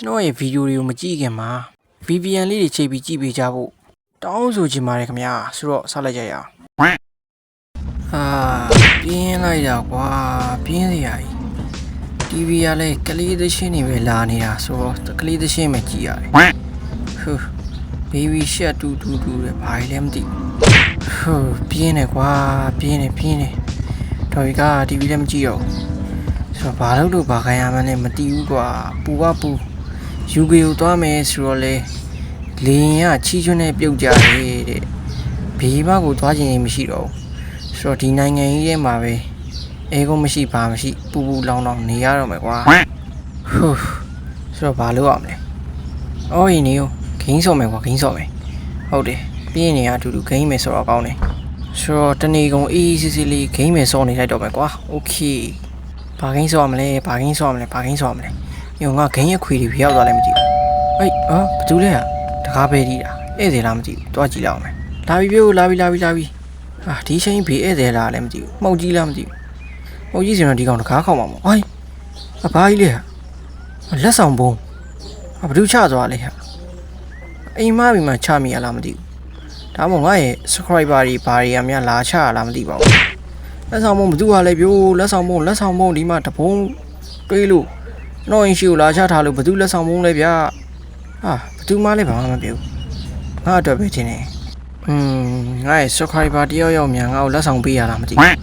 ကျွန်တော်ရဲ့ဗီဒီယိုတွေကိုမကြည့်ခင်မှာ VPN လေးတွေချိန်ပြီးကြည့်ပေးကြဖို့တောင်းဆိုချင်ပါတယ်ခင်ဗျာဆိုတော့ဆက်လိုက်ကြရအောင်ဟာပြင်းလိုက်တာကွာပြင်းစရာကြီး TV ကလည်းကလေးသရှင်းနေပဲလာနေတာဆိုတော့ကလေးသရှင်းပဲကြည့်ရတယ်ဟူး baby shark တူတူတူတဲ့ဘာကြီးလဲမသိဘူးဟူးပြင်းနေကွာပြင်းနေပြင်းနေတော်ကြီးက TV လည်းမကြည့်တော့ဘူးဆိုတော့ဘာလို့လို့ဘာခိုင်းရမှန်းလည်းမသိဘူးကွာပူကပူ UK ကိုသွားမယ်ဆိုတော့လေလေရင်ကချီးချွန်းနဲ့ပြုတ်ကြတယ်တဲ့ဘေးဘက်ကိုသွားခြင်းလည်းမရှိတော့ဘူးဆိုတော့ဒီနိုင်ငံကြီးထဲမှာပဲအဲကုန်းမရှိဘာမရှိပူပူလောင်လောင်နေရတော့မယ်ကွာဟူးဆိုတော့ဘာလုပ်ရမလဲအော်ရင်နေရောဂိမ်းစော်မယ်ကွာဂိမ်းစော်မယ်ဟုတ်တယ်ပြင်းနေရအတူတူဂိမ်းမယ်ဆိုတော့ကောင်းတယ်ဆိုတော့တနေကုန်အေးအေးဆေးဆေးလေးဂိမ်းမယ်စော်နေလိုက်တော့မယ်ကွာโอเคဘာဂိမ်းစော်ရမလဲဘာဂိမ်းစော်ရမလဲဘာဂိမ်းစော်ရမလဲ ညငါဂိမ်းရဲ့ခွေတွေဖျောက်သွားလည်းမကြည့်ဘူးအေးဟာဘာတူလဲဟာတကားပဲဒီတာဧည့်သည်လားမသိဘူးတွားကြည့်လိုက်အောင်မယ်လာပြီပြောလာပြီလာပြီလာပြီဟာဒီချိန်ဘေးဧည့်သည်လားလည်းမသိဘူးမှုတ်ကြီးလားမသိဘူးမှုတ်ကြီးစင်တော့ဒီကောင်တကားခောက်မှာမို့ဟိုင်းအဘာကြီးလဲဟာလက်ဆောင်ဘုံဟာဘာတူချသွားလဲဟာအိမ်မပြီးမှချမိရလားမသိဘူးဒါမှမဟုတ်ငါရဲ့ subscriber တွေဘာတွေကများလာချရလားမသိပါဘူးလက်ဆောင်ဘုံဘာတူဟာလဲပြောလက်ဆောင်ဘုံလက်ဆောင်ဘုံဒီမှာတပုံးတွေးလို့ ကျွန်တော်အင်ရှိကိုလာချထားလို့ဘာတူလက်ဆောင်ဘုံလဲဗျာဟာဘသူမှလည်းဘာမှမပြောဘူးငါအတွက်ပဲချင်းနေอืมငါရဲ့ subscriber တယောက်ယောက်မြန်ငါ့ကိုလက်ဆောင်ပေးရလားမသိဘူး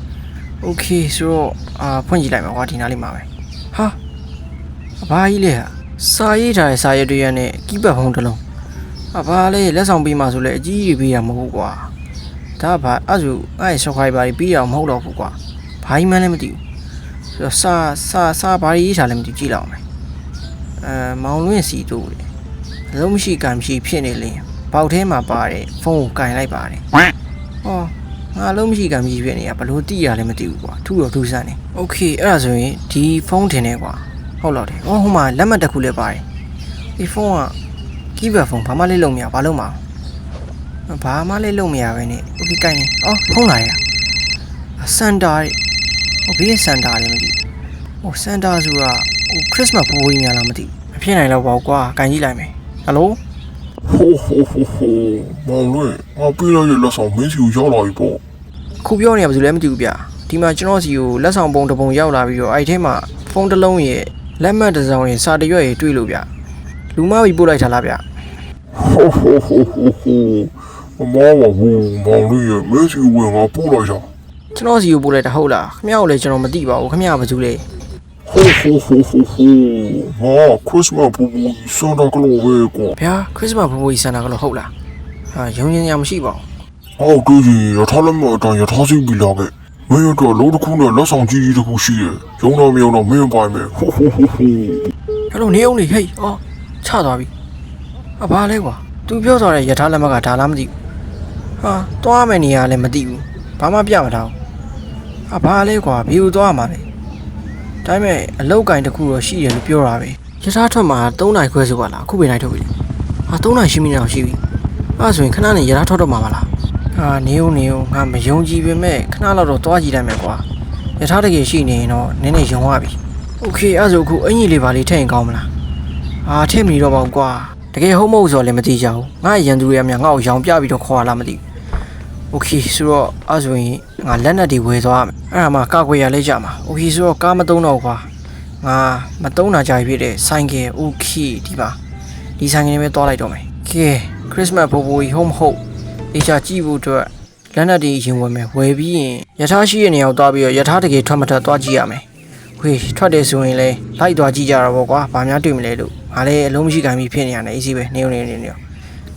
okay ဆိုတော့အာဖွင့်ကြည့်လိုက်မှာကွာဒီနားလေးမှာပဲဟာအဘာကြီးလဲဟာစာရေးထားတဲ့စာရွက်တွေရနဲ့ကီးပတ်ဖုံးတစ်လုံးအဘာလဲလက်ဆောင်ပေးမှဆိုလဲအကြီးကြီးပေးရမဟုတ်ဘူးကွာဒါကဘာအဲ့ဆိုငါရဲ့ subscriber တွေပေးရအောင်မဟုတ်တော့ဘူးကွာဘာကြီးမှန်းလည်းမသိဘူးဆိုတော့ စာစာစာဘာကြီးရေးထားလဲမသိဘူးကြည့်လောက်အောင်မယ်အဲမောင်လွင့်စီတို့လေ လုံးမရှိကံမရှိဖြစ်နေလေပေါက်ထဲမှာပါတယ်ဖုန်းကိုကင်လိုက်ပါတယ်ဟောငါလုံးမရှိကံမရှိဖြစ်နေတာဘလို့တိရလဲမသိဘူးကွာထူတော့ထူးဆန်းနေโอเคအဲ့ဒါဆိုရင်ဒီဖုန်းထင်နေကွာဟုတ်တော့တယ်ဟောဟိုမှာလက်မှတ်တစ်ခုလည်းပါတယ်ဒီဖုန်းကကီးဘတ်ဖုန်းဘာမှလေးလုံးမရဘာလုံးမအောင်ဘာမှလေးလုံးမရပဲနဲ့โอเคကင်နေအော်ဖုန်းလာရစန်တာ ဟိုဘေးစန်တာလည်းမသိဘူးဟိုစန်တာဆိုတာဟိုခရစ်စမတ်ဘိုးကြီးများလားမသိဘူးမဖြစ်နိုင်တော့ပါဘူးကွာကင်ကြည့်လိုက်မယ်ဟယ်လိုဟိုဟိုဟိုဟိုမောင်လွင်ငါပြေးလိုက်တဲ့လက်ဆောင်မင်းစီကိုရောက်လာပြီပေါ့ခုပြောနေရဘာလို့လဲမသိဘူးဗျဒီမှာကျွန်တော်စီကိုလက်ဆောင်ပုံတစ်ပုံရောက်လာပြီးတော့အဲ့ဒီထဲမှာဖုန်းတစ်လုံးရဲ့လက်မှတ်တစ်စောင်ရဲ့စာတစ်ရွက်ရဲ့တွေ့လို့ဗျလူမပြီးပို့လိုက်တာလားဗျဟိုဟိုဟိုဟိုဟိုမမောင်ဘူးမောင်လွင်ရဲ့မင်းစီကိုဝင်ငါပို့လိုက်တာ ကျွန်တော်စီကိုပို့လိုက်တာဟုတ်လားခမရကိုလည်းကျွန်တော်မသိပါဘူးခမရကဘာလို့လဲဟိုဟိုဟိုဟိုဟိုဟာခရစ်စမတ်ပူပူစန်တာကလောပဲကွာဗျာခရစ်စမတ်ဘိုးဘိုးကြီးစန္ဒာကတော့ဟုတ်လားဟာရုံရင်ရမရှိပါဘူးဟောတွေ့ရင်ရထားလက်မအတိုင်းရထားစီပြီးလာခဲ့မင်းတို့လုံးတစ်ခုနဲ့လက်ဆောင်ကြီးကြီးတစ်ခုရှိရဲ့ရုံတော်မြောင်တော့မင်းပိုင်မယ်ဟိုဟိုဟိုဟိုဟယ်လိုနေအောင်လေဟေးအော်ချသွားပြီအဘာလဲကွာသူပြောသွားတဲ့ယထာလက်မှတ်ကဒါလားမသိဘူးဟာသွားမယ်နေရာလည်းမသိဘူးဘာမှပြမထားဘူး အဘာလဲကွာဘီကိုသွားမှာလဲ ဒါပေမဲ့အလောက်ကင်တစ်ခုတော့ရှိတယ်လို့ပြောတာပဲရထားထွက်မှာ3နိုင်ခွဲဆိုပါလားအခုပဲနိုင်ထုတ်ပြီလေဟာ3နိုင်ရှိမိနေအောင်ရှိပြီအဲ့ဒါဆိုရင်ခဏနေရထားထွက်တော့မှာပါလားဟာနေဦးနေဦးငါမယုံကြည်ပေမဲ့ခဏလောက်တော့သွားကြည့်လိုက်မယ်ကွာရထားတကယ်ရှိနေရင်တော့နည်းနည်းယုံရပြီโอเคအဲ့ဒါဆိုအခုအင်ကြီးလေးပါလေးထည့်ရင်ကောင်းမလားဟာထည့်မနေတော့ပါဘူးကွာတကယ်ဟုတ်မဟုတ်ဆိုတော့လည်းမသိကြဘူးငါရန်သူတွေကများငါ့ကိုရောင်ပြပြီးတော့ခေါ်လာလားမသိဘူး โอเคဆိုတော့အဲ့ဒါဆိုရင်ငါလက်နက်တွေဝယ်သွားမယ်အဲ့ဒါမှကာကွယ်ရလဲကြမှာโอเคဆိုတော့ကားမသုံးတော့ဘူးကွာ ငါမတုံးတာကြာပြီဖြစ်တဲ့ဆိုင်ကယ်โอเคဒီပါဒီဆိုင်ကယ်နဲ့ပဲတွားလိုက်တော့မယ်ကဲခရစ်စမတ်ဘိုးဘိုးကြီးဟုတ်မဟုတ်တေချာကြည့်ဖို့အတွက်လက်နက်တွေရင်ဝယ်မယ်ဝယ်ပြီးရင်ယထာရှိတဲ့နေရာကိုတွားပြီးတော့ယထာတကယ်ထွက်မထွက်တွားကြည့်ရမယ်ခွေထွက်တယ်ဆိုရင်လည်းလိုက်တွားကြည့်ကြတော့ဗောကွာဘာများတွေ့မလဲလို့ငါလည်းအလုံးမရှိခိုင်းပြီးဖြစ်နေရတယ်အေးစီပဲနေုံနေနေနေ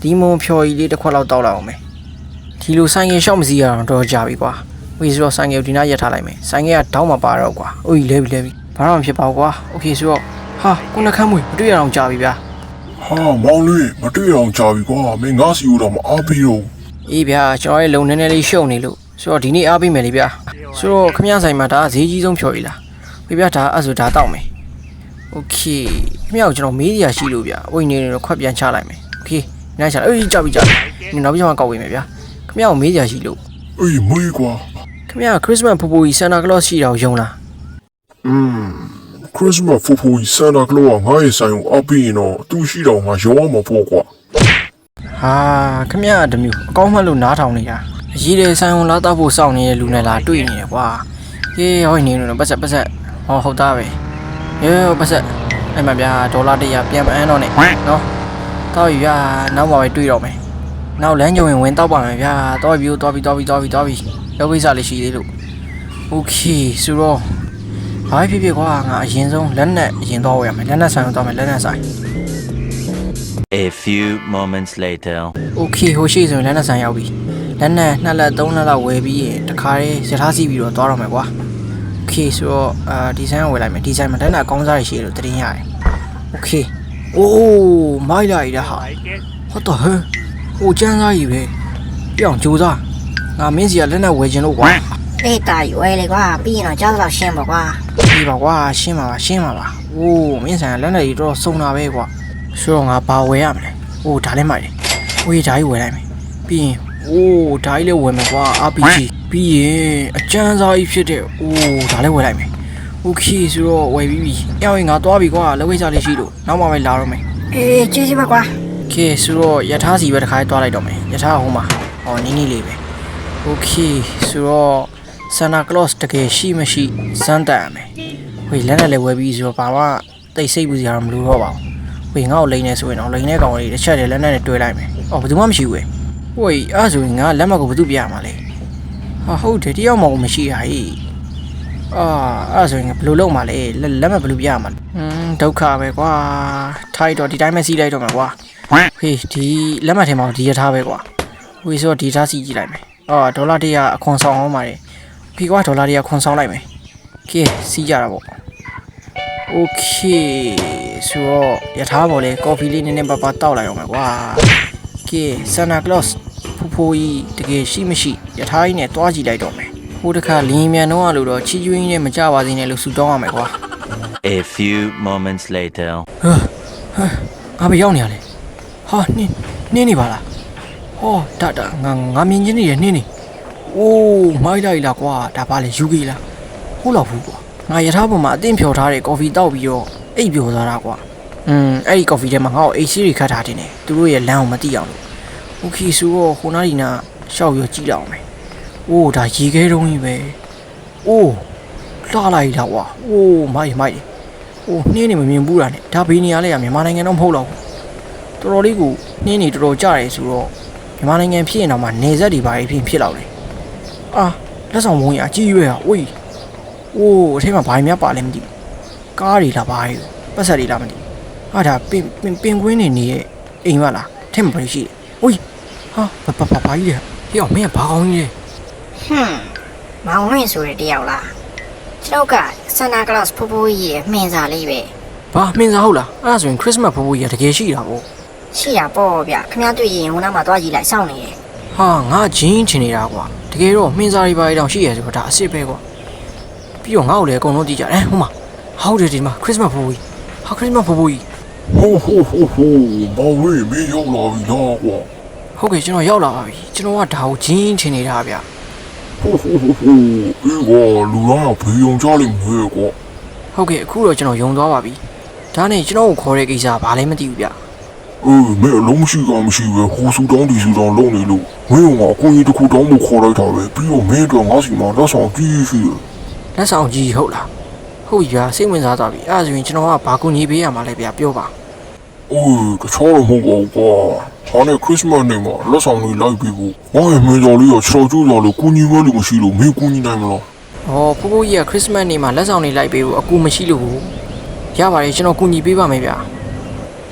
ဒီမုံဖြော်ကြီးလေးတစ်ခွက်လောက်တောက်လိုက်အောင်မယ် ဒီလိုဆိုင်ကယ်ရှောက်မစီရအောင်တော့ကြာပြီကွာဝေဆိုတော့ဆိုင်ကယ်ကိုဒီနားရက်ထားလိုက်မယ်ဆိုင်ကယ်ကတောင်းမပါတော့ကွာအိုးကြီးလဲပြီလဲပြီ ဘာမှမဖြစ်ပါဘူးကွာโอเคဆိုတော့ဟာကိုနှခမ်းမွေမတွေ့ရအောင်ကြာပြီဗျာ ဟာမောင်လွင်မတွေ့အောင်ကြာပြီကွာမင်းငါစီကိုတော့မအားပြီးတော့ အေးဗျာကျွန်တော်ရဲ့လုံနေနေလေးရှုံနေလို့ဆိုတော့ဒီနေ့အားပေးမယ်လေဗျာဆိုတော့ခမရဆိုင်မှာဒါဈေးကြီးဆုံးဖြော်ရည်လားပြဗျာဒါအဲ့ဆိုဒါတောက်မယ်โอเคခမရကိုကျွန်တော်မေးစရာရှိလို့ဗျာဝိနေနေတော့ခွက်ပြန်ချလိုက်မယ်โอเคနိုင်ချလာအေးကြောက်ပြီကြောက်ပြီနောက်ပြီးမှကောက်ဝေးမယ်ဗျာ ခမရကိုမေးစရာရှိလို့အေးမေးကွာခမရခရစ်စမတ်ဖူဖူကြီးဆန်တာကလော့ရှိတာကိုယုံလားอืมခရစ်မတ်ဖူဖူဆန်တာကလောကငါ့ရဲ့ဆိုင်ကိုအပ်ပြီးရင်တော့သူ့ရှိတော်ငါရောအောင်မပေါ့ကွာဟာခမရတမျိုးအကောင်းမှလို့နားထောင်နေတာအရေးတဲ့ဆိုင်ဝင်လာတော့ဖို့စောင့်နေတဲ့လူနဲ့လာတွေ့နေတယ်ကွာဟေးဟောနေလို့ပတ်ဆက်ပတ်ဆက်ဟောဟုတ်သားပဲဟေးပတ်ဆက်အဲ့မှာဗျာဒေါ်လာ100ပြန်မအန်းတော့နဲ့နော်တော့ယူရနောက်မှပဲတွေ့တော့မယ် နောက်လမ်းကြုံရင်ဝင်တော့ပါမယ်ဗျာတော့ပြီးတော့ပြီးတော့ပြီးတော့ပြီးတော့ပြီးလောက်ကိစ္စလေးရှိသေးလို့โอเคဆိုတော့ဘာဖြစ်ဖြစ်ကွာငါအရင်ဆုံးလက်နဲ့အရင်တော့ဝယ်ရမယ်လက်နဲ့ဆိုင်တော့မယ်လက်နဲ့ဆိုင် A few moments later. โอเคဟိုရှိဆိုရင်လက်နဲ့ဆိုင်ရောက်ပြီလက်နဲ့နှစ်လက်သုံးလက်လောက်ဝယ်ပြီးရင်တခါလေးရထားစီးပြီးတော့သွားတော့မယ်ကွာโอเคဆိုတော့အာဒီဇိုင်းကိုဝယ်လိုက်မယ်ဒီဇိုင်းမှာလက်နဲ့အကောင်းစားရရှိရလို့တင်ရတယ်โอเคအိုးမိုက်လိုက်တာဟာဟုတ်တော့ ဟဲ့ဟိုကျန်းစားကြီးပဲပြောင်းကြိုးစားငါမင်းစီကလက်နဲ့ဝယ်ခြင်းလို့ကွာ အေးတာရွယ်လေကွာပြီးရင်တော့ကြောက်တော့ရှင်းပါကွာ ဒီပါကွာရှင်းပါပါရှင်းပါပါโอ้မင်းဆိုင်ကလက်နဲ့ကြီးတော့စုံတာပဲကွာဆိုတော့ငါဘာဝယ်ရမလဲโอ้ဒါလည်းမိုက်တယ်ဝေးဒါကြီးဝယ်လိုက်မယ်ပြီးရင်โอ้ဒါကြီးလည်းဝယ်မယ်ကွာ RPG ပြီးရင်အကျန်းစားကြီးဖြစ်တဲ့โอ้ဒါလည်းဝယ်လိုက်မယ်โอเคဆိုတော့ဝယ်ပြီးပြီ။အော်ရင်ငါသွားပြီကွာလက်ဝိတ်စားလေးရှိလို့နောက်မှပဲလာတော့မယ် အေးကျေးဇူးပါကွာ ။ Okay ဆိုတော့ယထာစီပဲတစ်ခါလေးသွားလိုက်တော့မယ်။ယထာဟိုမှာဟောနီးနီးလေးပဲ။ Okay ဆိုတော့ Santa Claus တကယ်ရှိမရှိစမ်းတတ်ရမယ်။ဝေးလက်နဲ့လည်းဝယ်ပြီးဆိုတော့ဘာမှတိတ်ဆိတ်ဘူးစရာတော့မလိုတော့ပါဘူး။ဝေးငါ့ကိုလိန်နေဆိုရင်တော့လိန်တဲ့ကောင်လေးတစ်ချက်တည်းလက်နဲ့တွေ့လိုက်မယ်။အော်ဘယ်သူမှမရှိဘူးပဲ။ဝေးအဲ့ဒါဆိုရင်ငါလက်မကိုဘယ်သူပြရမှာလဲ။ဟာဟုတ်တယ်တယောက်မှမရှိရဟိ။အာအဲ့ဒါဆိုရင်ဘယ်လိုလုပ်မှာလဲလက်လက်မဲ့ဘယ်လိုပြရမှာလဲอืมဒုက္ခပဲကွာထိုက်တော့ဒီတိုင်းပဲစီးလိုက်တော့မှာကွာ ဟေးဒီလက်မှတ်ထဲမှာဒီရထားပဲကွာဝေဆိုတော့ဒီထားစီးကြည့်လိုက်မယ်အော်ဒေါ်လာ100အခွန်ဆောင်အောင်ပါတယ်ခေကွာဒေါ်လာ100ခွန်ဆောင်လိုက်မယ်ကဲစီးကြတာပေါ့โอเคဆိုတော့ရထားပေါ်လေကော်ဖီလေးနည်းနည်းပါးပါတောက်လိုက်အောင်မယ်ကွာကဲဆန်နာကလော့စ်ဖူဖူကြီးတကယ်ရှိမရှိရထားကြီးနဲ့တွားကြည့်လိုက်တော့မယ်ဟိုတခါလင်းမြန်တော့အလိုတော့ချီကျွင်းနဲ့မကြပါစေနဲ့လို့ဆူတောင်းရမယ်ကွာ A few moments later. ငါပဲရောက်နေရလဲ ဟာနင်းနင်းနေပါလားဟောဒါဒါငါငါမြင်ချင်းနေရနင်းနေအိုးမိုက်လိုက်လားကွာဒါပါလေယူကြီးလားဟုတ်တော့ဘူးကွာငါရထားပေါ်မှာအသင့်ဖြော်ထားတဲ့ကော်ဖီတောက်ပြီးတော့အိပ်ပျော်သွားတာကွာอืมအဲ့ဒီကော်ဖီထဲမှာငါ့ကိုအိတ်စီးတွေခတ်ထားတင်တယ်သူတို့ရဲ့လမ်းကိုမသိအောင်လို့โอเคဆိုတော့ခုနားဒီနာရှောက်ရကြည့်တော့မယ်အိုးဒါရေခဲတုံးကြီးပဲအိုးလှလိုက်တာကွာအိုးမိုက်မိုက် ဟိုနှင်းနေမမြင်ဘူးတာနဲ့ဒါဘေးနေရလဲရမြန်မာနိုင်ငံတော့မဟုတ်တော့ဘူး တော်တော်လေးကိုနှင်းနေတော်တော်ကြတယ်ဆိုတော့မြန်မာနိုင်ငံဖြစ်ရင်တော့မှနေဆက်တွေပါဖြစ်ဖြစ်လောက်တယ်အာလက်ဆောင်မုံရအကြီးရွယ်ဟာဝေးအိုးအထဲမှာဘာများပါလဲမသိဘူးကားတွေလားဘာတွေပတ်ဆက်တွေလားမသိဘူးဟာဒါပင်ပင်ပင်ကွင်းနေနေရဲ့အိမ်မလားအထဲမှာဘာရှိလဲဝေးဟာဘာဘာဘာဘာကြီးလဲဟေ့အောင်မင်းကဘာကောင်းကြီးလဲဟွန်းမောင်ဝင်းဆိုတဲ့တယောက်လားကျွန်တော်ကဆန်နာကလော့စ်ဖိုးဖိုးကြီးရဲ့မှင်စာလေးပဲဘာမင်းစားဟုတ်လားအဲ့ဒါဆိုရင်ခရစ်မတ်ဖိုးဖိုးကြီးကတကယ်ရှိတာပေါ့ ရှိတာပေါ့ဗျခမ ्या တွေ့ရင်ဟိုနားမှာသွားကြည့်လိုက်စောင့်နေတယ်ဟာငါဂျင်းချင်နေတာကွာတကယ်တော့မင်းစားရီပါရီတောင်ရှိရဆိုတော့ဒါအစ်စ်ပဲကွာပြီးတော့ငါ့ကိုလည်းအကုန်လုံးကြည့်ကြတယ်ဟဲ့ဟိုမှာဟောက်တယ်ဒီမှာခရစ်မတ်ဖိုးကြီးဟာခရစ်မတ်ဖိုးကြီးဟိုဟိုဟိုဟိုမောင်လေးမင်းရောက်လာပြီလားကွာဟုတ်ကဲ့ကျွန်တော်ရောက်လာပါပြီကျွန်တော်ကဒါကိုဂျင်းချင်နေတာဗျဟိုဟိုဟိုဟိုအေးကွာလူသားကဘေးုံကြလိမ့်မယ်ကွာဟုတ်ကဲ့အခုတော့ကျွန်တော်ယုံသွားပါပြီဒါနဲ့ကျွန်တော်ကိုခေါ်တဲ့ကိစ္စဘာလဲမသိဘူးဗျ အေးမင်းအလုံးမရှိကမရှိပဲဟိုဆူတောင်းဒီဆူတောင်းလုံးနေလို့မင်းကအကိုကြီးတစ်ခုတောင်းဖို့ခေါ်လိုက်တာပဲပြီးတော့မင်းတော့ငါစီမှာလက်ဆောင်ကြီးရှိတယ်လက်ဆောင်ကြီးဟုတ်လားဟုတ်ပြီဗျာစိတ်ဝင်စားသွားပြီအဲ့ဒါဆိုရင်ကျွန်တော်ကဘာကူညီပေးရမှာလဲဗျပြောပါအိုးတခြားတော့မဟုတ်ပါဘူးကွာဟာနဲ့ခရစ်စမတ်နေ့မှာလက်ဆောင်လေးလိုက်ပြီးဖို့ငါရဲ့မင်းတော်လေးကချော်ကျူးတော်လို့ကူညီမလို့မရှိလို့မင်းကူညီနိုင်မလားဟောဖိုးဖိုးကြီးကခရစ်စမတ်နေ့မှာလက်ဆောင်တွေလိုက်ပေးဖို့အကူမရှိလို့ဘူးရပါတယ်ကျွန်တော်ကူညီပေးပါမယ်ဗျာ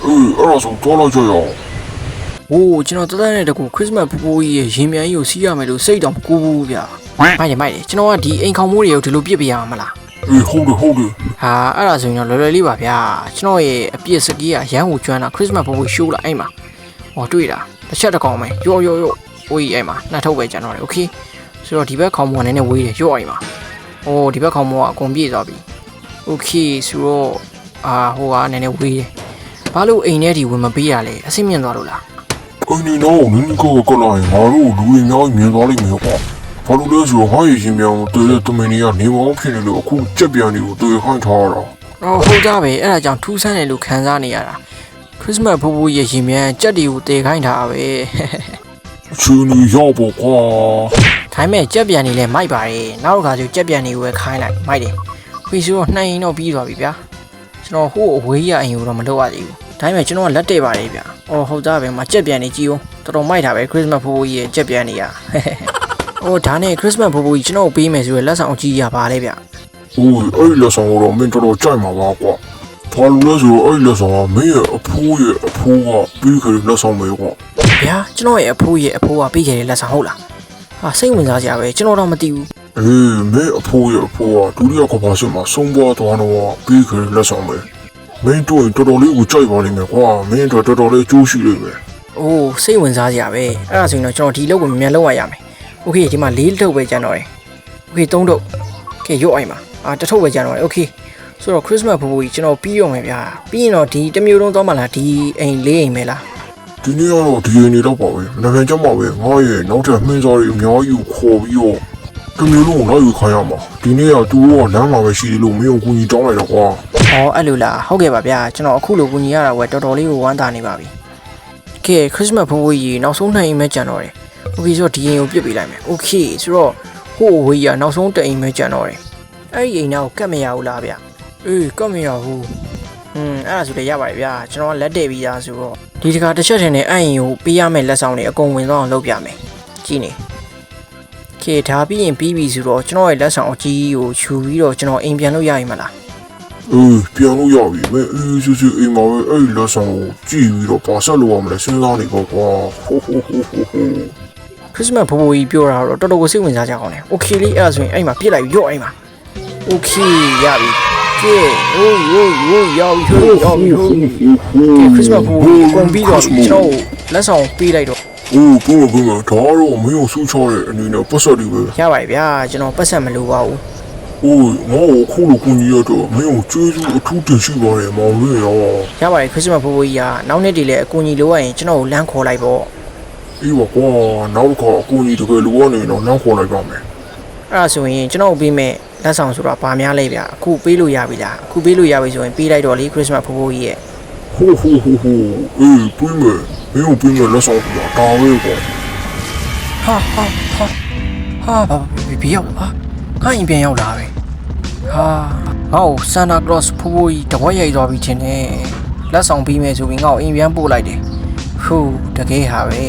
အေးအဲ့ဒါဆိုသွားလိုက်ကြရအောင်။ဟိုးကျွန်တော်တက်တက်နဲ့တကူခရစ်စမတ်ပူပူကြီးရဲ့ရင်မြန်ကြီးကိုစီးရမယ်လို့စိတ်တောင်မကူဘူးဗျာ။မိုက်တယ်မိုက်တယ်ကျွန်တော်ကဒီအိမ်ခေါင်မိုးတွေကိုဒီလိုပြစ်ပေးရမှာမလား။အေးဟုတ်တယ်ဟုတ်တယ်။ဟာအဲ့ဒါဆိုရင်တော့လွယ်လွယ်လေးပါဗျာ။ကျွန်တော်ရဲ့အပြစ်စကီးကရန်ကိုကျွမ်းတာခရစ်စမတ်ပူပူရှိုးလာအိမ်မှာ။ဟောတွေ့တာ။တစ်ချက်တစ်ကောင်ပဲ။ရော့ရော့ရော့။ဟိုကြီးအိမ်မှာနှစ်ထုတ်ပဲကျွန်တော်လေ။ Okay ။ဆိုတော့ဒီဘက်ခေါင်မိုးကနည်းနည်းဝေးတယ်ရော့အိမ်မှာ။ဟိုးဒီဘက်ခေါင်မိုးကအကုန်ပြည့်သွားပြီ။ Okay ဆိုတော့အာဟိုကနည်းနည်းဝေးတယ်။ ဘာလို့အိမ်ထဲဒီဝင်မပေးရလဲအဆင်မြင့်သွားလို့လားအင်းဒီတော့နင်းကကလာရင်ငါတို့လူတွေများမြင်သွားလိမ့်မယ်ကွာဘာလို့လဲဆိုတော့ဟာရင်ရှင်မြောင်တွေ့တဲ့တမင်ကြီးကနေမောင်းဖြစ်နေလို့အခုကြက်ပြန်တွေကိုတွေ့ခိုင်းထားတာအော်ဟုတ်ကြပဲအဲ့ဒါကြောင့်ထူးဆန်းတယ်လို့ခံစားနေရတာခရစ်စမတ်ဖိုးဖိုးရဲ့ရင်မြန်ကြက်တွေကိုတည်ခိုင်းတာပဲအချင်းကြီးရောက်ပေါ့ကွာခိုင်းမဲ့ကြက်ပြန်နေလဲမိုက်ပါတယ်နောက်တစ်ခါကျကြက်ပြန်နေကိုပဲခိုင်းလိုက်မိုက်တယ်ခွေဆိုတော့နှိုင်းရင်တော့ပြီးသွားပြီဗျာ ကျွန်တော်ဟိုအဝေးရအရင်ကတော့မလုပ်ရသေးဘူးဒါပေမဲ့ကျွန်တော်ကလက်တဲ့ပါတယ်ဗျာအော်ဟုတ်ကြပဲမကြက်ပြန်နေကြည့်ဦးတော်တော်မိုက်တာပဲခရစ်စမတ်ဖိုးဖိုးကြီးရဲ့ကြက်ပြန်နေရအော်ဒါနဲ့ခရစ်စမတ်ဖိုးဖိုးကြီးကျွန်တော်ကိုပေးမယ်ဆိုရယ်လက်ဆောင်အကြီးရပါလေဗျာအိုးအဲ့ဒီလက်ဆောင်ကတော့မင်းတော်တော်ကြိုက်မှာပါကွာဘာလို့လဲဆိုတော့အဲ့ဒီလက်ဆောင်ကမင်းရဲ့အဖိုးရဲ့အဖိုးကပြီးခဲ့တဲ့လက်ဆောင်ပဲကွာဗျာကျွန်တော်ရဲ့အဖိုးရဲ့အဖိုးကပေးခဲ့တဲ့လက်ဆောင်ဟုတ်လားဟာစိတ်ဝင်စားကြပဲကျွန်တော်တော့မသိဘူး အေးမင်းအဖိုးရဲ့အဖိုးကဒုတိယကမ္ဘာစစ်မှာဆုံးပွားသွားတော့ပြီးခဲ့တဲ့လက်ဆောင်ပဲမင်းတို့ရင်တော်တော်လေးကိုကြိုက်ပါလိမ့်မယ်ကွာမင်းတို့တော်တော်လေးကြိုးရှိလိမ့်မယ်။အိုးစိတ်ဝင်စားစရာပဲ။အဲ့ဒါဆိုရင်တော့ကျွန်တော်ဒီလုပ်ကိုမြန်မြန်လုပ်ရရမယ်။ Okay ဒီမှာ၄ထုတ်ပဲကျန်တော့တယ်။ Okay ၃ထုတ်။ Okay ရုပ်အိမ်မှာ။အာတစ်ထုတ်ပဲကျန်တော့တယ်။ Okay ဆိုတော့ Christmas ဘူဘူကြီးကျွန်တော်ပြီးရုံပဲဗျာ။ပြီးရင်တော့ဒီတစ်မျိုးလုံးသွားမှလားဒီအိမ်လေးအိမ်ပဲလားဒီနေ့ကတော့ဒီရင်နေတော့ပါပဲမနေ့ကမှပဲငါရဲ့နောက်ထပ်မှင်းစားတွေအများကြီးကိုခေါ်ပြီးတော့ တမျိုးလုံးကိုလိုက်ယူခိုင်းရမှာဒီနေ့ကသူတို့ကလမ်းမှာပဲရှိတယ်လို့မင်းကိုကူညီတောင်းလိုက်တော့ကွာ။အော်အဲ့လိုလား။ဟုတ်ကဲ့ပါဗျာ။ကျွန်တော်အခုလိုကူညီရတာဝယ်တော်တော်လေးကိုဝမ်းသာနေပါပြီ။ Okay Christmas ဘူဘူကြီးနောက်ဆုံးနှစ်အိမ်ပဲကျန်တော့တယ်။ Okay ဆိုတော့ဒီအိမ်ကိုပြစ်ပေးလိုက်မယ်။ Okay ဆိုတော့ဟိုဝေးရနောက်ဆုံးတစ်အိမ်ပဲကျန်တော့တယ်။အဲ့ဒီအိမ်နောက်ကတ်မရဘူးလားဗျ။အေးကတ်မရဘူးอืมအဲ့ဒါဆိုလည်းရပါတယ်ဗျာကျွန်တော်ကလက်တည့်ပြီးသားဆိုတော့ဒီတခါတစ်ချက်ထင်နဲ့အဲ့ရင်ကိုပေးရမယ့်လက်ဆောင်တွေအကုန်ဝင်သွားအောင်လုပ်ပြမယ်ကြည့်နေ ခေဒါပြီးရင်ပြီးပြီဆိုတော့ကျွန်တော်ရဲ့လက်ဆောင်အကြီးကြီးကိုယူပြီးတော့ကျွန်တော်အိမ်ပြန်လို့ရရင်မလား အေးပြန်လို့ရပြီမင်းအေးဆူဆူအိမ်မှာပဲအဲ့ဒီလက်ဆောင်ကိုကြည့်ပြီးတော့ပါဆက်လို့ရမလဲစဉ်းစားနေပေါ့ကွာဟိုဟိုဟိုဟိုဟို ခရစ်စမတ်ဖိုးဖိုးကြီးပြောတာတော့တော်တော်ကိုစိတ်ဝင်စားကြအောင်လေโอเคလေးအဲ့ဒါဆိုရင်အဲ့မှာပြစ်လိုက်ရော့အဲ့မှာโอเคရပြီကဲဟိုးဟိုးဟိုးရောက်ပြီဟိုးရောက်ပြီဟိုးခရစ်စမတ်ဖိုးဖိုးကြီးကုန်ပြီးတော့ကျွန်တော်လက်ဆောင်ပေးလိုက်တော့ အိုးဘုမဘုမဒါတော့မင်းကိုစူးချောတဲ့အနေနဲ့ပတ်ဆက်တွေပဲရပါတယ်ဗျာကျွန်တော်ပတ်ဆက်မလိုပါဘူးအိုးငါ့ကိုခုလိုကူညီရတော့မင်းကိုကျေးဇူးအထူးတင်ရှိပါတယ်မောင်လေးရောရပါတယ်ခရစ်စမတ်ဖိုးဖိုးကြီးကနောက်နေ့တည်းလည်းအကူအညီလိုရရင်ကျွန်တော်ကိုလမ်းခေါ်လိုက်ပေါ့အေးပါကွာနောက်တစ်ခါအကူအညီတကယ်လိုရနေတော့နောက်ခေါ်လိုက်ပါမယ်အဲ့ဒါဆိုရင်ကျွန်တော်ပေးမဲ့လက်ဆောင်ဆိုတာပါများလဲဗျာအခုပေးလို့ရပြီလားအခုပေးလို့ရပြီဆိုရင်ပေးလိုက်တော့လေခရစ်စမတ်ဖိုးဖိုးကြီးရဲ့ ဟိုဟိုဟိုဟိုအေးပြီးမယ်မင်းကိုပြီးမယ်လက်ဆောင်ပြတာဝဲကွာဟာဟာဟာဟာဘာဘီရောက်ဟာငါရင်ပြန်ရောက်လာပဲဟာဟောဆန်တာကလော့စ်ဖိုးဖိုးကြီးတဝက်ရိုက်သွားပြီချင်းနဲ့လက်ဆောင်ပေးမယ်ဆိုပြီးငါ့ကိုအိမ်ပြန်ပို့လိုက်တယ်ဟူးတကယ်ဟာပဲ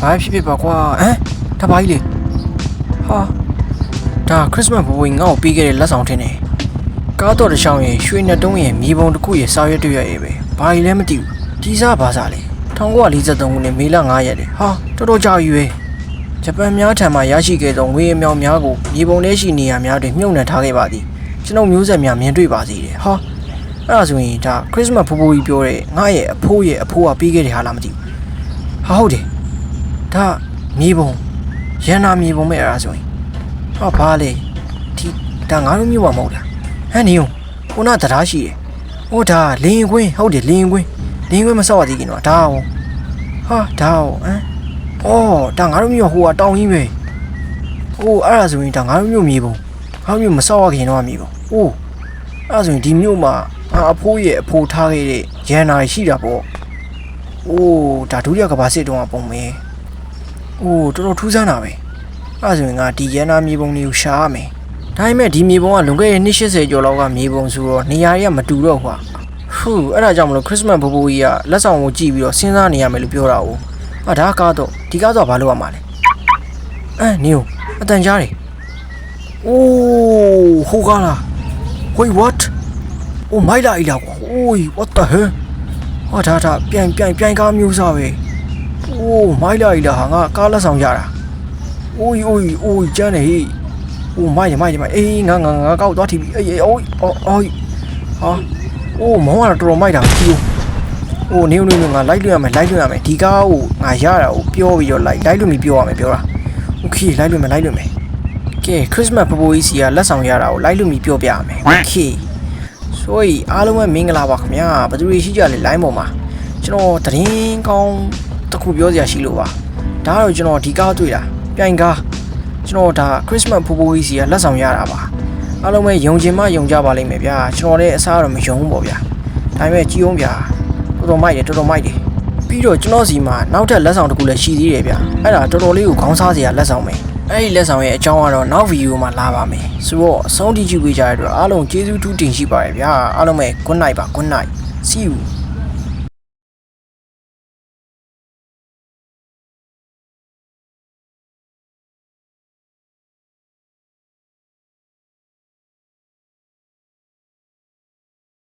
ဘာဖြစ်ဖြစ်ပါကွာဟမ်တပါကြီးလေဟာဒါခရစ်စမတ်ဖိုးဖိုးကြီးငါ့ကိုပေးခဲ့တဲ့လက်ဆောင်ထင်တယ် ကားတော်တစ်ချောင်းရဲ့ရွှေနှစ်တုံးရဲ့မြေပုံတစ်ခုရဲ့စာရွက်တစ်ရွက်ရဲ့ပဲဘာကြီးလဲမသိဘူးဒီစားဘာစားလဲ1943ခုနှစ်မေလ9ရက်လေဟာတော်တော်ကြာပြီပဲဂျပန်များထံမှရရှိခဲ့သောငွေအမြောင်များကိုမြေပုံထဲရှိနေရာများတွင်မြုပ်နှံထားခဲ့ပါသည်ကျွန်ုပ်မျိုးဆက်များမြင်တွေ့ပါစေတယ်ဟာအဲ့ဒါဆိုရင်ဒါခရစ်စမတ်ဖိုးဖိုးကြီးပြောတဲ့ငါရဲ့အဖိုးရဲ့အဖိုးကပြီးခဲ့တယ်ဟာလားမသိဘူးဟာဟုတ်တယ်ဒါမြေပုံရန်နာမြေပုံမဲ့အဲ့ဒါဆိုရင်ဟာဘာလဲဒီဒါငါတို့မျိုးမမဟုတ်လား ဟမ်နေုံခုနတရားရှိတယ်ဟိုဒါလင်းကွင်းဟုတ်တယ်လင်းကွင်းလင်းကွင်းမဆောက်ရသေးခင်တော့ဒါဟောဟာဒါဟောဟမ်။အော်ဒါငါတို့မျိုးဟိုကတောင်းကြီးပဲ။အိုးအဲ့ဒါဆိုရင်ဒါငါတို့မျိုးမြေပုံ။ငါတို့မျိုးမဆောက်ရခင်တော့မြေပုံ။အိုးအဲ့ဒါဆိုရင်ဒီမျိုးမှာငါအဖိုးရဲ့အဖိုးထားခဲ့တဲ့ရန်နာရှိတာပေါ့။အိုးဒါဒုတိယကဘာစစ်တုံးကပုံပဲ။အိုးတော်တော်ထူးဆန်းတာပဲ။အဲ့ဒါဆိုရင်ငါဒီရန်နာမြေပုံတွေကိုရှာရမယ်။ ဒါပေမဲ့ဒီမြေပုံကလွန်ခဲ့တဲ့နှစ်80ကျော်လောက်ကမြေပုံဆိုတော့နေရာတွေကမတူတော့ကွာ။ဟူးအဲ့ဒါကြောင့်မလို့ခရစ်စမတ်ဘိုးဘိုးကြီးကလက်ဆောင်ကိုကြည့်ပြီးတော့စဉ်းစားနေရမယ်လို့ပြောတာ哦။ဟာဒါကားတော့ဒီကားတော့ဘာလို့ရမှာလဲ။အဲနေ ਉ အတန်ကြားတယ်။အိုးဟိုကားလား။ Wait what? Oh my god လာကွာ။ Oi what the hell? ဟာဒါဒါပြန်ပြန်ပြန်ကားမျိုးစားပဲ။ Oh my god လာဟာငါကားလက်ဆောင်ရတာ။ Oi oi oi ကျန်းနေဟေး။ Oh my မိုင်မိုင်အေးငါငါငါကောက်သွားထီပြီ။အေးအေးအိုးအော်အော်ဟာ။ Oh မောင်ကတော့တော်တော်မိုက်တာကြီး။ ဟိုနေနေနေငါလိုက်လွှင့်ရမယ်လိုက်လွှင့်ရမယ်ဒီကားကိုငါရတာကိုပြောပြီးတော့လိုက်လိုက်လွှင့်ပြီးပြောရမယ်ပြောတာโอเคလိုက်လွှင့်မယ်လိုက်လွှင့်မယ်ကဲခရစ်စမတ်ပပိုးကြီးစီကလက်ဆောင်ရတာကိုလိုက်လွှင့်ပြီးပြောပြရမယ်โอเคဆိုရင်အားလုံးပဲမင်္ဂလာပါခင်ဗျာဘယ်သူတွေရှိကြလဲ line ပေါ်မှာကျွန်တော်တရင်ကောင်းတစ်ခုပြောစရာရှိလို့ပါဒါကတော့ကျွန်တော်ဒီကားတွေ့တာပြိုင်ကား ကျွန်တော်ဒါခရစ်စမတ်ပပိုးကြီးစီကလက်ဆောင်ရတာပါအားလုံးပဲယုံချင်မှယုံကြပါလိမ့်မယ်ဗျာကျွန်တော်လည်းအစားတော့မယုံဘူးပေါ့ဗျာဒါပေမဲ့ကြည်အောင်ဗျာတော်တော်မိုက်တယ်တော်တော်မိုက်တယ်ပြီးတော့ကျွန်တော်စီမှာနောက်ထပ်လက်ဆောင်တစ်ခုလည်းရှိသေးတယ်ဗျာအဲ့ဒါတော်တော်လေးကိုခေါင်းစားစရာလက်ဆောင်ပဲအဲ့ဒီလက်ဆောင်ရဲ့အကြောင်းကတော့နောက်ဗီဒီယိုမှာလာပါမယ်ဆိုတော့အဆုံးထိကြည့်ပေးကြတဲ့အတွက်အားလုံးကျေးဇူးတူးတင်ရှိပါတယ်ဗျာအားလုံးပဲ good night ပါ good night see you